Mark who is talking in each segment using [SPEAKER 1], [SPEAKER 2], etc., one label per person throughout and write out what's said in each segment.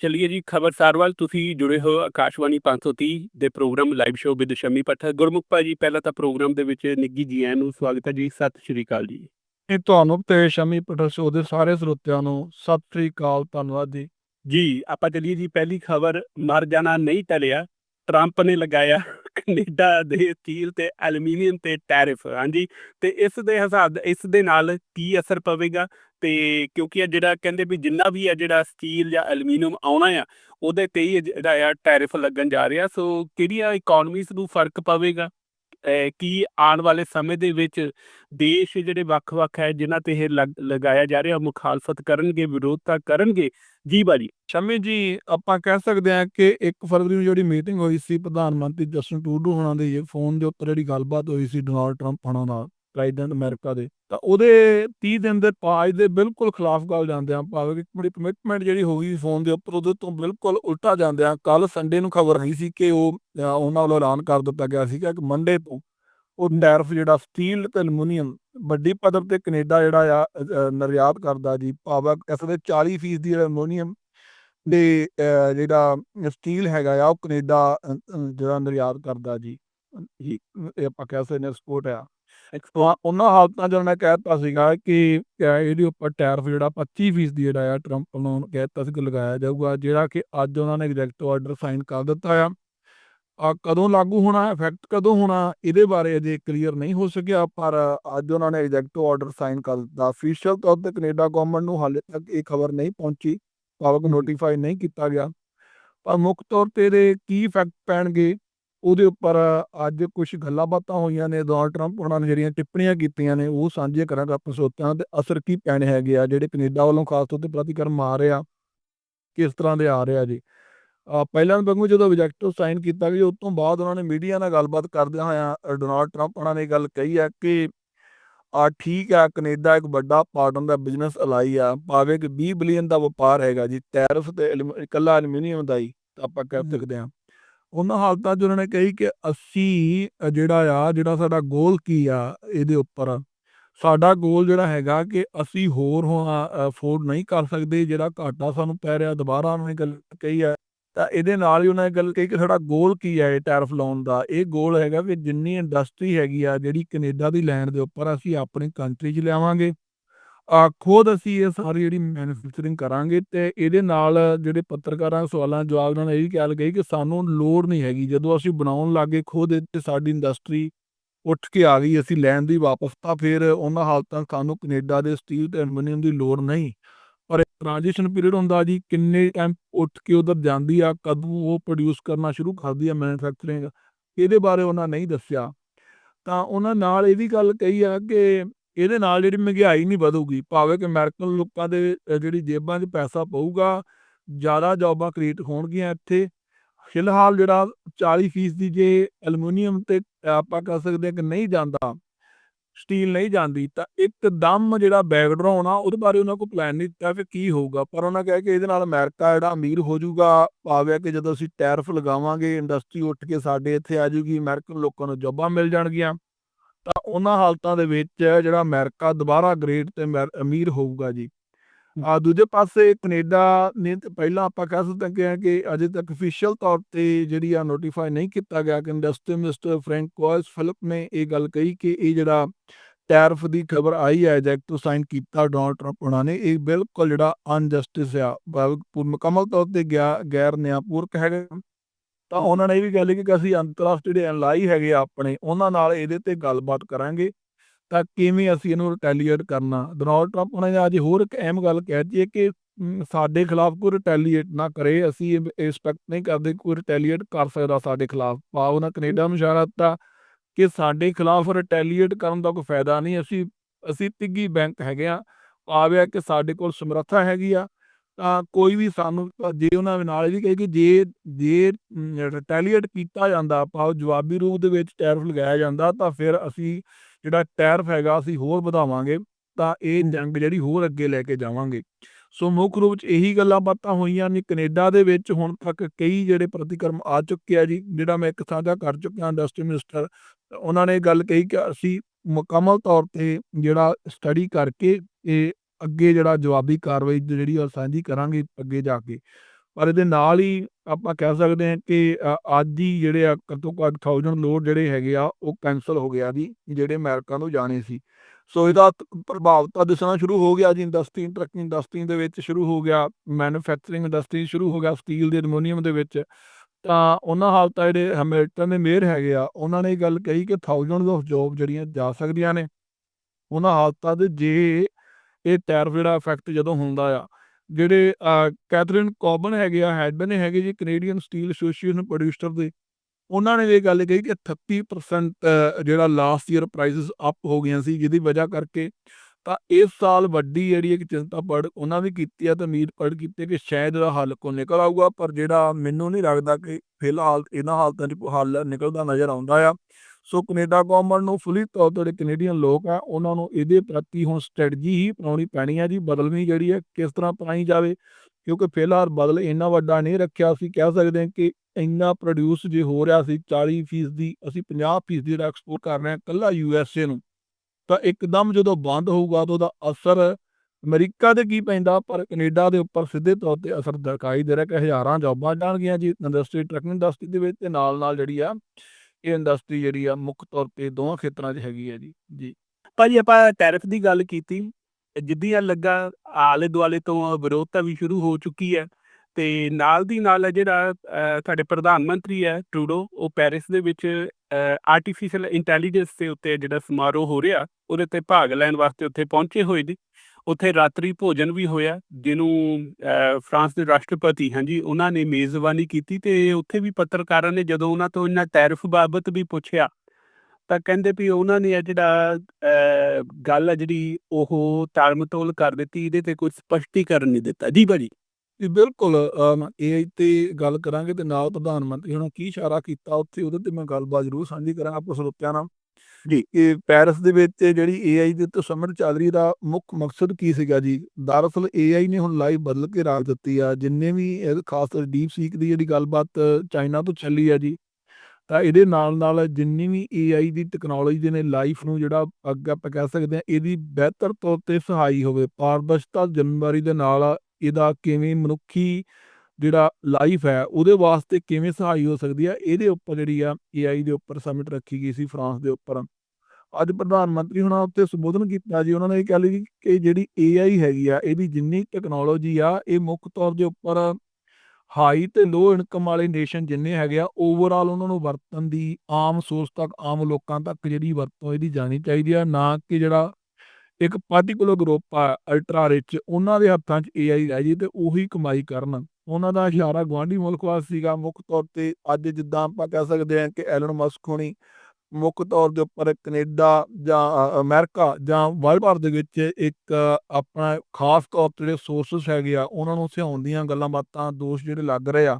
[SPEAKER 1] ਚਲਿਏ ਜੀ ਖਬਰਸਾਰ ਵੱਲ। ਤੁਸੀਂ ਜੁੜੇ ਹੋ ਆਕਾਸ਼ਵਾਣੀ 530 ਦੇ program live show with Shami ਪੱਠਾ ਗੁਰਮੁਖ ਭਾਜੀ ਪਹਿਲਾਂ ਤਾਂ ਪ੍ਰੋਗਰਾਮ ਦੇ ਵਿੱਚ ਨਿੱਗੀ ਜੀ ਆਇਆਂ ਨੂੰ ਸਵਾਗਤ ਹੈ ਜੀ। ਸਤਿ ਸ਼੍ਰੀ ਅਕਾਲ ਜੀ।
[SPEAKER 2] ਇਹ ਤੁਹਾਨੂੰ ਤੇ ਸ਼ਮੀ ਪਟਲ ਸ਼ੋਅ ਦੇ ਸਾਰੇ ਸਰੋਤਿਆਂ ਨੂੰ ਸਤਿ ਸ੍ਰੀ ਅਕਾਲ ਧੰਨਵਾਦ ਜੀ।
[SPEAKER 1] ਜੀ ਆਪਾਂ ਚਲਿਏ ਜੀ ਪਹਿਲੀ ਖਬਰ ਮਰ ਜਾਣਾ ਨਹੀਂ ਟਲਿਆ। ਟਰੰਪ ਨੇ ਲਗਾਇਆ ਕੈਨੇਡਾ ਦੇ ਸਟੀਲ ਤੇ ਐਲੂਮੀਨੀਅਮ ਤੇ ਟੈਰਿਫ। ਹਾਂਜੀ ਤੇ ਇਸ ਦੇ ਹਿਸਾਬ ਇਸ ਦੇ ਨਾਲ ਕੀ ਅਸਰ ਪਵੇਗਾ? ਤੇ ਕਿਉਂਕਿ ਇਹ ਜਿਹੜਾ ਕਹਿੰਦੇ ਵੀ ਜਿੰਨਾ ਵੀ ਹੈ ਜਿਹੜਾ ਸਟੀਲ ਜਾਂ ਐਲੂਮੀਨੀਅਮ ਆਉਣਾ ਆ, ਉਹਦੇ ਤੇ ਹੀ ਜਿਹੜਾ ਆ ਟੈਰਿਫ ਲੱਗਣ ਜਾ ਰਿਹਾ। ਸੋ ਕਿਹੜੀਆਂ ਇਕਨੋਮੀਜ਼ ਨੂੰ ਫ਼ਰਕ ਪਵੇਗਾ? ਕੀ ਆਉਣ ਵਾਲੇ ਸਮੇਂ ਦੇ ਵਿੱਚ ਦੇਸ਼ ਜਿਹੜੇ ਵੱਖ-ਵੱਖ ਹੈ, ਜਿਨ੍ਹਾਂ ਤੇ ਇਹ ਲਗਾਇਆ ਜਾ ਰਿਹਾ, ਮੁਖਾਲਫਤ ਕਰਨਗੇ ਵਿਰੋਧਤਾ ਕਰਨਗੇ? ਜੀ ਬਾਜੀ।
[SPEAKER 2] ਸ਼ਮੀ ਜੀ, ਆਪਾਂ ਕਹਿ ਸਕਦੇ ਹਾਂ ਕਿ 1 ਫਰਵਰੀ ਨੂੰ ਜਿਹੜੀ ਮੀਟਿੰਗ ਹੋਈ ਸੀ ਪ੍ਰਧਾਨ ਮੰਤਰੀ ਜਸਟਿਨ ਟੂਡੂ ਹੋਣਾ ਦੀ ਫੋਨ ਦੇ ਉੱਪਰ ਜਿਹੜੀ ਗੱਲਬਾਤ ਹੋਈ ਸੀ ਡੋਨਾਲਡ ਟਰੰਪ ਹੋਣਾ ਨਾਲ ਪ੍ਰੈਜ਼ੀਡੈਂਟ ਅਮਰੀਕਾ ਦੇ। ਤਾਂ ਉਹਦੇ 30 ਦਿਨ ਦੇ ਪਾਜ ਦੇ ਬਿਲਕੁਲ ਖਿਲਾਫ ਗੱਲ ਜਾਂਦੇ ਆ, ਭਾਵੇਂ ਕਿ ਬੜੀ ਕਮਿਟਮੈਂਟ ਜਿਹੜੀ ਹੋ ਗਈ ਫੋਨ ਦੇ ਉੱਪਰ, ਉਹਦੇ ਤੋਂ ਬਿਲਕੁਲ ਉਲਟਾ ਜਾਂਦੇ ਆ। ਕੱਲ ਸੰਡੇ ਨੂੰ ਖਬਰ ਆਈ ਸੀ ਕਿ ਉਹ ਉਹਨਾਂ ਵੱਲੋਂ ਐਲਾਨ ਕਰ ਦਿੱਤਾ ਗਿਆ ਸੀਗਾ ਕਿ ਮੰਡੇ ਤੋਂ ਉਹ ਟੈਰਫ ਜਿਹੜਾ ਸਟੀਲ ਤੇ ਐਲੂਮੀਨੀਅਮ ਵੱਡੀ ਪੱਧਰ ਤੇ ਕੈਨੇਡਾ ਜਿਹੜਾ ਆ ਨਿਰਯਾਤ ਕਰਦਾ ਜੀ, ਭਾਵੇਂ ਇਸ ਦੇ 40% ਦੀ ਐਲੂਮੀਨੀਅਮ ਦੇ ਜਿਹੜਾ ਸਟੀਲ ਹੈਗਾ ਆ, ਉਹ ਕੈਨੇਡਾ ਜਿਹੜਾ ਨਿਰਯਾਤ ਕਰਦਾ ਜੀ। ਇਹ ਆਪਾਂ ਕਹਿ ਸਕਦੇ ਹਾਂ ਐਕਸਪੋਰਟ ਆ। ਉਹ- ਉਹਨਾਂ ਹਾਲਤਾਂ 'ਚ ਉਹਨੇ ਕਹਿ ਦਿੱਤਾ ਸੀਗਾ ਕਿ ਅ, ਇਹਦੇ ਉੱਪਰ ਟੈਰਫ ਜਿਹੜਾ 25% ਦੀ ਜਿਹੜਾ ਆ ਟਰੰਪ ਵੱਲੋਂ ਕਹਿ ਦਿੱਤਾ ਸੀ ਕਿ ਲਗਾਇਆ ਜਾਊਗਾ ਜਿਹੜਾ ਕਿ ਅੱਜ ਉਹਨਾਂ ਨੇ ਐਗਜ਼ੈਕਟਿਵ ਆਰਡਰ ਸਾਈਨ ਕਰ ਦਿੱਤਾ ਆ। ਆ ਕਦੋਂ ਲਾਗੂ ਹੋਣਾ ਇਫੈਕਟ ਕਦੋਂ ਹੋਣਾ ਇਹਦੇ ਬਾਰੇ ਅਜੇ ਕਲੀਅਰ ਨਹੀਂ ਹੋ ਸਕਿਆ ਪਰ ਅੱਜ ਉਹਨਾਂ ਨੇ ਐਗਜ਼ੈਕਟਿਵ ਆਰਡਰ ਸਾਈਨ ਕਰ ਦਿੱਤਾ। ਅਫੀਸ਼ੀਅਲ ਤੌਰ ਤੇ ਕੈਨੇਡਾ ਗਵਰਨਮੈਂਟ ਨੂੰ ਹਾਲੇ ਤੱਕ ਇਹ ਖਬਰ ਨਹੀਂ ਪਹੁੰਚੀ ਭਾਵਕ ਨੋਟੀਫਾਈ ਨਹੀਂ ਕੀਤਾ ਗਿਆ। ਪਰ ਮੁੱਖ ਤੌਰ ਤੇ ਇਹਦੇ ਕੀ ਇਫੈਕਟ ਪੈਣਗੇ ਉਹਦੇ ਉੱਪਰ ਅੱਜ ਕੁਝ ਗੱਲਾਂ ਬਾਤਾਂ ਹੋਈਆਂ ਨੇ ਡੋਨਾਲਡ ਟਰੰਪ ਉਹਨਾਂ ਨੇ ਜਿਹੜੀਆਂ ਟਿੱਪਣੀਆਂ ਕੀਤੀਆਂ ਨੇ ਉਹ ਸਾਂਝੀਆਂ ਕਰਾਂਗਾ ਆਪਣੇ ਸਰੋਤਿਆਂ ਤੇ ਅਸਰ ਕੀ ਪੈਣੇ ਹੈਗੇ ਆ ਜਿਹੜੇ ਕੈਨੇਡਾ ਵੱਲੋਂ ਖਾਸ ਤੌਰ ਤੇ ਪ੍ਰਤੀਕਰਮ ਆ ਰਹੇ ਆ ਕਿਸ ਤਰ੍ਹਾਂ ਦੇ ਆ ਰਹੇ ਆ ਜੀ ਪਹਿਲਾਂ ਵਾਂਗੂ ਜਦੋਂ ਆਬਜੈਕਟਿਵ ਸਾਈਨ ਕੀਤਾ ਗਿਆ ਉਸ ਤੋਂ ਬਾਅਦ ਉਹਨਾਂ ਨੇ ਮੀਡੀਆ ਨਾਲ ਗੱਲਬਾਤ ਕਰਦਿਆਂ ਹੋਇਆਂ ਡੋਨਾਲਡ ਟਰੰਪ ਉਹਨਾਂ ਨੇ ਇਹ ਗੱਲ ਕਹੀ ਹੈ ਕਿ ਆ ਠੀਕ ਹੈ ਕੈਨੇਡਾ ਇੱਕ ਵੱਡਾ ਪਾਰਟਨਰ ਦਾ ਬਿਜ਼ਨਸ ਅਲਾਈ ਆ ਭਾਵੇਂ ਕਿ 20 ਬਿਲੀਅਨ ਦਾ ਵਪਾਰ ਹੈਗਾ ਜੀ ਟੈਰਿਫ ਤੇ ਇਕੱਲਾ ਐਲੂਮੀਨੀਅਮ ਦਾ ਹੀ ਤਾਂ ਆਪਾਂ ਕਹਿ। ਸਕਦੇ ਹਾਂ ਉਹਨਾਂ ਹਾਲਤਾਂ 'ਚ ਉਹਨਾਂ ਨੇ ਕਹੀ ਕਿ ਅਸੀਂ ਜਿਹੜਾ ਆ, ਜਿਹੜਾ ਸਾਡਾ ਗੋਲ ਕੀ ਆ ਇਹਦੇ ਉੱਪਰ, ਸਾਡਾ ਗੋਲ ਜਿਹੜਾ ਹੈਗਾ ਕਿ ਅਸੀਂ ਹੋਰ ਅਫੋਰਡ ਨਹੀਂ ਕਰ ਸਕਦੇ, ਜਿਹੜਾ ਘਾਟਾ ਸਾਨੂੰ ਪੈ ਰਿਹਾ ਦੁਬਾਰਾ ਉਹਨਾਂ ਨੇ ਗੱਲ ਕਹੀ ਹੈ ਤਾਂ ਇਹਦੇ ਨਾਲ ਹੀ ਉਹਨਾਂ ਨੇ ਗੱਲ ਕਹੀ ਕਿ ਸਾਡਾ ਗੋਲ ਕੀ ਹੈ ਇਹ ਟੈਰਿਫ ਲਾਉਣ ਦਾ, ਇਹ ਗੋਲ ਹੈਗਾ ਵੀ ਜਿੰਨੀ ਇੰਡਸਟਰੀ ਹੈਗੀ ਆ, ਜਿਹੜੀ ਕੈਨੇਡਾ ਦੀ ਲੈਂਡ ਦੇ ਉੱਪਰ ਅਸੀਂ ਆਪਣੀ ਕੰਟਰੀ 'ਚ ਲਿਆਵਾਂਗੇ। ਖੁਦ ਅਸੀਂ ਇਹ ਸਾਰੀ ਜਿਹੜੀ ਮੈਨੂਫੈਕਚਰਿੰਗ ਕਰਾਂਗੇ ਤੇ ਇਹਦੇ ਨਾਲ ਜਿਹੜੇ ਪੱਤਰਕਾਰਾਂ ਸਵਾਲਾਂ ਦੇ ਜਵਾਬ ਉਹਨਾਂ ਨੇ ਇਹ ਵੀ ਖਿਆਲ ਕਹੀ ਕਿ ਸਾਨੂੰ ਲੋੜ ਨਹੀਂ ਹੈਗੀ। ਜਦੋਂ ਅਸੀਂ ਬਣਾਉਣ ਲੱਗੇ ਖੁਦ ਤੇ ਸਾਡੀ ਇੰਡਸਟਰੀ ਉੱਠ ਕੇ ਆ ਗਈ, ਅਸੀਂ ਲੈਣ ਦੀ ਵਾਪਸ, ਤਾਂ ਫਿਰ ਉਹਨਾਂ ਹਾਲਤਾਂ ਸਾਨੂੰ ਕੈਨੇਡਾ ਦੇ ਸਟੀਲ ਤੇ ਐਲੂਮੀਨੀਅਮ ਦੀ ਲੋੜ ਨਹੀਂ। ਪਰ ਟ੍ਰਾਂਜੀਸ਼ਨ ਪੀਰੀਅਡ ਹੁੰਦਾ ਜੀ, ਕਿੰਨੇ ਟਾਈਮ ਉੱਠ ਕੇ ਉਧਰ ਜਾਂਦੀ ਆ, ਕਦੋਂ ਉਹ ਪ੍ਰੋਡਿਊਸ ਕਰਨਾ ਸ਼ੁਰੂ ਕਰਦੀ ਆ ਮੈਨੂਫੈਕਚਰਿੰਗ ਇਹਦੇ ਬਾਰੇ ਉਹਨਾਂ ਨਹੀਂ ਦੱਸਿਆ। ਤਾਂ ਉਹਨਾਂ ਨਾਲ ਇਹ ਵੀ ਗੱਲ ਕਹੀ ਆ ਕਿ ਇਹਦੇ ਨਾਲ ਜਿਹੜੀ ਮਹਿੰਗਾਈ ਨਹੀਂ ਵਧੂਗੀ, ਭਾਵੇਂ ਕਿ ਅਮਰੀਕਨ ਲੋਕਾਂ ਦੇ ਜਿਹੜੀ ਜੇਬਾਂ 'ਚ ਪੈਸਾ ਪਊਗਾ, ਜ਼ਿਆਦਾ ਜੌਬਾਂ ਕ੍ਰੀਏਟ ਹੋਣਗੀਆਂ ਇੱਥੇ। ਫਿਲਹਾਲ ਜਿਹੜਾ 40% ਦੀ ਜੇ ਐਲੂਮੀਨੀਅਮ ਤੇ ਆਪਾਂ ਕਹਿ ਸਕਦੇ ਹਾਂ ਕਿ ਨਹੀਂ ਜਾਂਦਾ, ਸਟੀਲ ਨਹੀਂ ਜਾਂਦੀ, ਤਾਂ ਇੱਕਦਮ ਜਿਹੜਾ ਬੈਕਗ੍ਰਾਉਂਡ ਆ, ਉਹਦੇ ਬਾਰੇ ਉਹਨਾਂ ਕੋਲ ਪਲਾਨ ਨਹੀਂ ਦਿੱਤਾ ਕਿ ਕੀ ਹੋਊਗਾ। ਪਰ ਉਹਨਾਂ ਕਿਹਾ ਕਿ ਇਹਦੇ ਨਾਲ ਅਮਰੀਕਾ ਜਿਹੜਾ ਅਮੀਰ ਹੋ ਜਾਊਗਾ, ਭਾਵੇਂ ਕਿ ਜਦੋਂ ਅਸੀਂ ਟੈਰਫ ਲਗਾਵਾਂਗੇ, ਇੰਡਸਟਰੀ ਉੱਠ ਕੇ ਸਾਡੇ ਇੱਥੇ ਆ ਜਾਊਗੀ, ਅਮਰੀਕਨ ਲੋਕਾਂ ਨੂੰ ਜੌਬਾਂ ਮਿਲ ਜਾਣਗੀਆਂ। ਤਾਂ ਉਹਨਾਂ ਹਾਲਤਾਂ ਦੇ ਵਿੱਚ ਜਿਹੜਾ ਅਮਰੀਕਾ ਦੁਬਾਰਾ ਗ੍ਰੇਟ ਤੇ ਅਮੈਰ- ਹੋਊਗਾ ਜੀ। ਆ ਦੂਜੇ ਪਾਸੇ ਕੈਨੇਡਾ ਨੇ ਤੇ ਪਹਿਲਾਂ ਆਪਾਂ ਕਹਿ ਸਕਦੇ ਹਾਂ ਕਿ ਅਜੇ ਤੱਕ ਅਫੀਸ਼ੀਅਲ ਤੌਰ ਤੇ ਜਿਹੜੀ ਆ ਨੋਟੀਫਾਈ ਨਹੀਂ ਕੀਤਾ ਗਿਆ ਕਿ industry minister François Philippe ਨੇ ਇਹ ਗੱਲ ਕਹੀ ਕਿ ਇਹ ਜਿਹੜਾ ਟੈਰਿਫ ਦੀ ਖਬਰ ਆਈ ਹੈ ਐਜੈਕਟ ਸਾਈਨ ਕੀਤਾ ਡੋਨਾਲਡ ਟਰੰਪ ਉਹਨਾਂ ਨੇ ਇਹ ਬਿਲਕੁਲ ਜਿਹੜਾ ਅਨਜਸਟਿਸ ਆ ਮੁਕੰਮਲ ਤੌਰ ਤੇ ਗਿਆ- ਗੈਰ ਨਿਆਂਪੂਰਕ ਹੈਗਾ। ਤਾਂ ਉਹਨਾਂ ਨੇ ਇਹ ਵੀ ਗੱਲ ਕੀਤੀ ਕਿ ਅਸੀਂ ਅੰਤਰਰਾਸ਼ਟਰੀ ਜਿਹੜੇ ਐਲਾਈ ਹੈਗੇ ਆ ਆਪਣੇ, ਉਹਨਾਂ ਨਾਲ ਇਹਦੇ ਤੇ ਗੱਲਬਾਤ ਕਰਾਂਗੇ। ਤਾਂ ਕਿਵੇਂ ਅਸੀਂ ਇਹਨੂੰ ਰਿਟੈਲੀਏਟ ਕਰਨਾ? ਡੋਨਾਲਡ ਟਰੰਪ ਉਹਨਾਂ ਨੇ ਅੱਜ ਹੋਰ ਇੱਕ ਅਹਿਮ ਗੱਲ ਕਹਿ ਦਿੱਤੀ ਹੈ ਕਿ ਸਾਡੇ ਖਿਲਾਫ ਕੋਈ ਰਿਟੈਲੀਏਟ ਨਾ ਕਰੇ। ਅਸੀਂ ਐਕਸਪੈਕਟ ਨਹੀਂ ਕਰਦੇ ਕੋਈ ਰਿਟੈਲੀਏਟ ਕਰ ਸਕਦਾ ਸਾਡੇ ਖਿਲਾਫ। ਪਾ ਉਹਨਾਂ ਕੈਨੇਡਾ ਨੂੰ ਇਸ਼ਾਰਾ ਦਿੱਤਾ ਕਿ ਸਾਡੇ ਖਿਲਾਫ ਰਿਟੈਲੀਏਟ ਕਰਨ ਦਾ ਕੋਈ ਫਾਇਦਾ ਨਹੀਂ। ਅਸੀਂ ਅਸੀਂ ਤਿੱਗੀ ਬੈਂਕ ਹੈਗੇ ਆ। ਭਾਵ ਕਿ ਸਾਡੇ ਕੋਲ ਸਮਰੱਥਾ ਹੈਗੀ ਆ। ਤਾਂ ਕੋਈ ਵੀ ਸਾਨੂੰ ਜੇ ਉਹਨਾਂ ਦੇ ਨਾਲ ਇਹ ਵੀ ਕਹੇ ਕਿ ਜੇ ਜੇ ਰਿਟੈਲੀਏਟ ਕੀਤਾ ਜਾਂਦਾ ਭਾਵ ਜਵਾਬੀ ਰੂਪ ਦੇ ਵਿੱਚ ਟੈਰਿਫ ਲਗਾਇਆ ਜਾਂਦਾ ਤਾਂ ਫਿਰ ਅਸੀਂ ਜਿਹੜਾ ਟੈਰਿਫ ਹੈਗਾ ਅਸੀਂ ਹੋਰ ਵਧਾਵਾਂਗੇ ਤਾਂ ਇਹ ਜੰਗ ਜਿਹੜੀ ਹੋਰ ਅੱਗੇ ਲੈ ਕੇ ਜਾਵਾਂਗੇ। ਸੋ ਮੁੱਖ ਰੂਪ ਚ ਇਹੀ ਗੱਲਾਂ ਬਾਤਾਂ ਹੋਈਆਂ ਨੇ ਕੈਨੇਡਾ ਦੇ ਵਿੱਚ ਹੁਣ ਤੱਕ ਕਈ ਜਿਹੜੇ ਪ੍ਰਤੀਕਰਮ ਆ ਚੁੱਕੇ ਆ ਜੀ ਜਿਹੜਾ ਮੈਂ ਇੱਕ ਸਾਂਝਾ ਕਰ ਚੁੱਕਿਆ ਇੰਡਸਟਰੀ ਮਿਨਿਸਟਰ ਉਹਨਾਂ ਨੇ ਇਹ ਗੱਲ ਕਹੀ ਕਿ ਅਸੀਂ ਮੁਕੰਮਲ ਤੌਰ ਤੇ ਜਿਹੜਾ ਸਟੱਡੀ ਕਰਕੇ ਇਹ ਅੱਗੇ ਜਿਹੜਾ ਜਵਾਬੀ ਕਾਰਵਾਈ ਜਿਹੜੀ ਉਹ ਸਾਂਝੀ ਕਰਾਂਗੇ ਅੱਗੇ ਜਾ ਕੇ। ਪਰ ਇਹਦੇ ਨਾਲ ਹੀ ਆਪਾਂ ਕਹਿ ਸਕਦੇ ਹਾਂ ਕਿ ਅੱਜ ਹੀ ਜਿਹੜੇ ਆ ਘੱਟੋ ਘੱਟ 1000 ਲੋਡ ਜਿਹੜੇ ਹੈਗੇ ਆ, ਉਹ ਕੈਂਸਲ ਹੋ ਗਿਆ ਜੀ, ਜਿਹੜੇ ਅਮਰੀਕਾ ਨੂੰ ਜਾਣੇ ਸੀ। ਸੋ ਇਹਦਾ ਪ੍ਰਭਾਵ ਤਾਂ ਦਿਸਣਾ ਸ਼ੁਰੂ ਹੋ ਗਿਆ ਜੀ ਇੰਡਸਟਰੀ ਟਰੱਕਿੰਗ ਇੰਡਸਟਰੀ ਦੇ ਵਿੱਚ ਸ਼ੁਰੂ ਹੋ ਗਿਆ ਮੈਨੂਫੈਕਚਰਿੰਗ ਇੰਡਸਟਰੀ ਸ਼ੁਰੂ ਹੋ ਗਿਆ ਸਟੀਲ ਦੇ ਐਲੂਮੀਨੀਅਮ ਦੇ ਵਿੱਚ। ਤਾਂ ਉਹਨਾਂ ਹਾਲਤਾਂ ਜਿਹੜੇ ਹੈਮਿਲਟਨ ਦੇ ਮੇਅਰ ਹੈਗੇ ਆ, ਉਹਨਾਂ ਨੇ ਇਹ ਗੱਲ ਕਹੀ ਕਿ ਥਾਊਜ਼ੈਂਡਸ ਆਫ ਜੌਬ ਜਿਹੜੀਆਂ ਜਾ ਸਕਦੀਆਂ ਨੇ। ਉਹਨਾਂ ਹਾਲਤਾਂ ਦੇ ਜੇ ਇਹ ਟੈਰਿਫ ਜਿਹੜਾ ਇਫੈਕਟ ਜਦੋਂ ਹੁੰਦਾ ਆ, ਜਿਹੜੇ ਕੈਥਰੀਨ ਕੋਬਨ ਹੈਗੇ ਆ ਹੈਡ ਹੈਗੇ ਜੀ ਕੈਨੇਡੀਅਨ ਸਟੀਲ ਐਸੋਸੀਏਸ਼ਨ ਪ੍ਰੋਡਿਊਸਰ ਦੇ, ਉਹਨਾਂ ਨੇ ਇਹ ਗੱਲ ਕਹੀ ਕਿ 30% ਜਿਹੜਾ ਲਾਸਟ ਈਅਰ ਪ੍ਰਾਈਸਸ ਅਪ ਹੋ ਗਈਆਂ ਸੀ, ਜਿਹਦੀ ਵਜ੍ਹਾ ਕਰਕੇ ਤਾਂ ਇਸ ਸਾਲ ਵੱਡੀ ਜਿਹੜੀ ਇੱਕ ਚਿੰਤਾ ਪੜ, ਉਹਨਾਂ ਵੀ ਕੀਤੀ ਆ ਤੇ ਉਮੀਦ ਪੜ ਕੀਤੀ ਕਿ ਸ਼ਾਇਦ ਇਹਦਾ ਹੱਲ ਕੋ ਨਿਕਲ ਆਊਗਾ, ਪਰ ਜਿਹੜਾ ਮੈਨੂੰ ਨਹੀਂ ਲੱਗਦਾ ਕਿ ਫਿਲਹਾਲ ਇਹਨਾਂ ਹਾਲਤਾਂ 'ਚ ਹੱਲ ਨਿਕਲਦਾ ਨਜ਼ਰ ਆਉਂਦਾ ਆ। ਸੋ ਕੈਨੇਡਾ ਗਵਰਨਮੈਂਟ ਨੂੰ ਫੁੱਲੀ ਤੌਰ ਤੇ ਜਿਹੜੇ ਕੈਨੇਡੀਅਨ ਲੋਕ ਆ, ਉਹਨਾਂ ਨੂੰ ਇਹਦੇ ਪ੍ਰਤੀ ਹੁਣ ਸਟ੍ਰੈਟਜੀ ਹੀ ਅਪਣਾਉਣੀ ਪੈਣੀ ਆ ਜੀ ਬਦਲਵੀਂ ਜਿਹੜੀ ਹੈ ਕਿਸ ਤਰ੍ਹਾਂ ਅਪਣਾਈ ਜਾਵੇ। ਕਿਉਂਕਿ ਫਿਲਹਾਲ ਬਦਲ ਇੰਨਾ ਵੱਡਾ ਨਹੀਂ ਰੱਖਿਆ, ਅਸੀਂ ਕਹਿ ਸਕਦੇ ਹਾਂ ਕਿ ਇੰਨਾ ਪ੍ਰੋਡਿਊਸ ਜੇ ਹੋ ਰਿਹਾ ਸੀ 40% ਦੀ ਅਸੀਂ 50% ਜਿਹੜਾ ਐਕਸਪੋਰਟ ਕਰ ਰਹੇ ਹਾਂ ਕੱਲਾ ਯੂਐਸਏ ਨੂੰ, ਤਾਂ ਇੱਕਦਮ ਜਦੋਂ ਬੰਦ ਹੋਊਗਾ ਤਾਂ ਉਹਦਾ ਅਸਰ ਅਮਰੀਕਾ ਤੇ ਕੀ ਪੈਂਦਾ, ਪਰ ਕੈਨੇਡਾ ਦੇ ਉੱਪਰ ਸਿੱਧੇ ਤੌਰ ਤੇ ਅਸਰ ਦਿਖਾਈ ਦੇ ਰਿਹਾ ਕਿ ਹਜ਼ਾਰਾਂ ਜੌਬਾਂ ਜਾਣਗੀਆਂ ਜੀ ਇੰਡਸਟਰੀ ਟਰੱਕਿੰਗ ਇੰਡਸਟਰੀ ਦੇ ਵਿੱਚ ਤੇ ਨਾਲ ਨਾਲ ਜਿਹੜੀ ਆ ਇਹ ਇੰਡਸਟਰੀ ਜਿਹੜੀ ਆ ਮੁੱਖ ਤੌਰ ਤੇ ਦੋਵਾਂ ਖੇਤਰਾਂ 'ਚ ਹੈਗੀ ਹੈ ਜੀ ਜੀ।
[SPEAKER 1] ਭਾਜੀ ਆਪਾਂ ਟੈਰਿਫ ਦੀ ਗੱਲ ਕੀਤੀ ਜਿੱਦੀਆਂ ਲੱਗਾ ਆਲੇ ਦੁਆਲੇ ਤੋਂ ਵਿਰੋਧਤਾ ਵੀ ਸ਼ੁਰੂ ਹੋ ਚੁੱਕੀ ਹੈ ਤੇ ਨਾਲ ਦੀ ਨਾਲ ਜਿਹੜਾ ਸਾਡੇ ਪ੍ਰਧਾਨ ਮੰਤਰੀ ਹੈ ਟਰੂਡੋ ਉਹ ਪੈਰਿਸ ਦੇ ਵਿੱਚ ਆਰਟੀਫੀਸ਼ੀਅਲ ਇੰਟੈਲੀਜੈਂਸ ਦੇ ਉੱਤੇ ਜਿਹੜਾ ਸਮਾਰੋਹ ਹੋ ਰਿਹਾ, ਉਹਦੇ ਤੇ ਭਾਗ ਲੈਣ ਵਾਸਤੇ ਉੱਥੇ ਪਹੁੰਚੇ ਹੋਏ ਨੇ। ਉੱਥੇ ਰਾਤਰੀ ਭੋਜਨ ਵੀ ਹੋਇਆ, ਜਿਹਨੂੰ ਫਰਾਂਸ ਦੇ ਰਾਸ਼ਟਰਪਤੀ, ਹਾਂਜੀ, ਉਹਨਾਂ ਨੇ ਮੇਜ਼ਬਾਨੀ ਕੀਤੀ ਤੇ ਉੱਥੇ ਵੀ ਪੱਤਰਕਾਰਾਂ ਨੇ ਜਦੋਂ ਉਹਨਾਂ ਤੋਂ ਇਹਨਾਂ ਟੈਰਿਫ ਬਾਬਤ ਵੀ ਪੁੱਛਿਆ, ਤਾਂ ਕਹਿੰਦੇ ਵੀ ਉਹਨਾਂ ਨੇ ਜਿਹੜਾ ਗੱਲ ਆ ਜਿਹੜੀ ਉਹ ਟਾਲਮਟੋਲ ਕਰ ਦਿੱਤੀ, ਇਹਦੇ ਤੇ ਕੋਈ ਸਪਸ਼ਟੀਕਰਨ ਨਹੀਂ ਦਿੱਤਾ। ਜੀ ਭਾਜੀ।
[SPEAKER 2] ਬਿਲਕੁਲ ਇਹ ਤੇ ਗੱਲ ਕਰਾਂਗੇ ਤੇ ਨਾਲ ਪ੍ਰਧਾਨ ਮੰਤਰੀ ਹੁਣ ਕੀ ਇਸ਼ਾਰਾ ਕੀਤਾ ਉੱਥੇ, ਉਹਦੇ ਤੇ ਮੈਂ ਗੱਲਬਾਤ ਜ਼ਰੂਰ ਸਾਂਝੀ ਕਰਾਂ ਆਪਾਂ ਸਰੋਤਿਆਂ ਨਾਲ
[SPEAKER 1] ਜੀ।
[SPEAKER 2] ਕਿ ਪੈਰਿਸ ਦੇ ਵਿੱਚ ਜਿਹੜੀ ਏਆਈ ਦੇ ਉੱਤੇ ਸਮਿਟ ਚੱਲ ਰਹੀ ਦਾ ਮੁੱਖ ਮਕਸਦ ਕੀ ਸੀਗਾ ਜੀ ਦਰਅਸਲ ਏਆਈ ਨੇ ਹੁਣ ਲਾਈਵ ਬਦਲ ਕੇ ਰੱਖ ਦਿੱਤੀ ਆ, ਜਿੰਨੇ ਵੀ ਇਹ ਖਾਸ ਡੀਪ ਸੀਕ ਦੀ ਜਿਹੜੀ ਗੱਲਬਾਤ ਚਾਈਨਾ ਤੋਂ ਚੱਲੀ ਆ ਜੀ, ਤਾਂ ਇਹਦੇ ਨਾਲ ਨਾਲ ਜਿੰਨੀ ਵੀ ਏਆਈ ਦੀ ਟੈਕਨੋਲੋਜੀ ਨੇ ਲਾਈਫ ਨੂੰ ਜਿਹੜਾ ਅੱਗੇ ਆਪਾਂ ਕਹਿ ਸਕਦੇ ਹਾਂ, ਇਹਦੀ ਬਿਹਤਰ ਤੌਰ ਤੇ ਸਹਾਈ ਹੋਵੇ, ਪਾਰਦਰਸ਼ਤਾ ਜ਼ਿੰਮੇਵਾਰੀ ਦੇ ਨਾਲ ਇਹਦਾ ਕਿਵੇਂ ਮਨੁੱਖੀ ਜਿਹੜਾ ਲਾਈਫ ਹੈ, ਉਹਦੇ ਵਾਸਤੇ ਕਿਵੇਂ ਸਹਾਈ ਹੋ ਸਕਦੀ ਹੈ, ਇਹਦੇ ਉੱਪਰ ਜਿਹੜੀ ਆ ਏਆਈ ਦੇ ਉੱਪਰ ਸਮਿਟ ਰੱਖੀ ਗਈ ਸੀ ਫਰਾਂਸ ਦੇ ਉੱਪਰ। ਅੱਜ ਪ੍ਰਧਾਨ ਮੰਤਰੀ ਹੁਣਾਂ ਉੱਤੇ ਸੰਬੋਧਨ ਕੀਤਾ ਜੀ, ਉਹਨਾਂ ਨੇ ਇਹ ਕਹਿ ਲਈ ਕਿ ਜਿਹੜੀ ਏਆਈ ਹੈਗੀ ਆ, ਇਹਦੀ ਜਿੰਨੀ ਟੈਕਨੋਲੋਜੀ ਆ, ਇਹ ਮੁੱਖ ਤੌਰ ਦੇ ਉੱਪਰ ਹਾਈ ਤੇ ਲੋ ਇਨਕਮ ਵਾਲੇ ਨੇਸ਼ਨ ਜਿੰਨੇ ਹੈਗੇ ਆ ਓਵਰਆਲ ਉਹਨਾਂ ਨੂੰ ਵਰਤਣ ਦੀ ਆਮ ਸੋਰਸ ਤੱਕ, ਆਮ ਲੋਕਾਂ ਤੱਕ ਜਿਹੜੀ ਵਰਤੋਂ ਇਹਦੀ ਜਾਣੀ ਚਾਹੀਦੀ ਆ, ਨਾ ਕਿ ਜਿਹੜਾ ਇੱਕ ਪਾਰਟਿਕੂਲਰ ਗਰੁੱਪ ਆ ਅਲਟਰਾ ਰਿਚ ਉਹਨਾਂ ਦੇ ਹੱਥਾਂ 'ਚ ਏਆਈ ਰਹਿ ਜੀ ਤੇ ਉਹੀ ਕਮਾਈ ਕਰਨ। ਉਹਨਾਂ ਦਾ ਇਸ਼ਾਰਾ ਗੁਆਂਢੀ ਮੁਲਕ ਵੱਲ ਸੀਗਾ। ਮੁੱਖ ਤੌਰ ਤੇ ਅੱਜ ਜਿੱਦਾਂ ਆਪਾਂ ਕਹਿ ਸਕਦੇ ਹਾਂ ਕਿ ਐਲਨ ਮਸਕ ਹੋਣੀ ਮੁੱਖ ਤੌਰ ਦੇ ਉੱਪਰ ਕੈਨੇਡਾ ਜਾਂ ਅ, ਅਮਰੀਕਾ ਜਾਂ ਵਰਲਡ ਭਰ ਦੇ ਵਿੱਚ ਇੱਕ ਆਪਣਾ ਖਾਸ ਤੌਰ ਤੇ ਜਿਹੜੇ ਸੋਰਸਸ ਹੈਗੇ ਆ ਉਹਨਾਂ ਨੂੰ ਸਿਆਉਣ ਦੀਆਂ ਗੱਲਾਂ ਬਾਤਾਂ ਦੋਸ਼ ਜਿਹੜੇ ਲੱਗ ਰਹੇ ਆ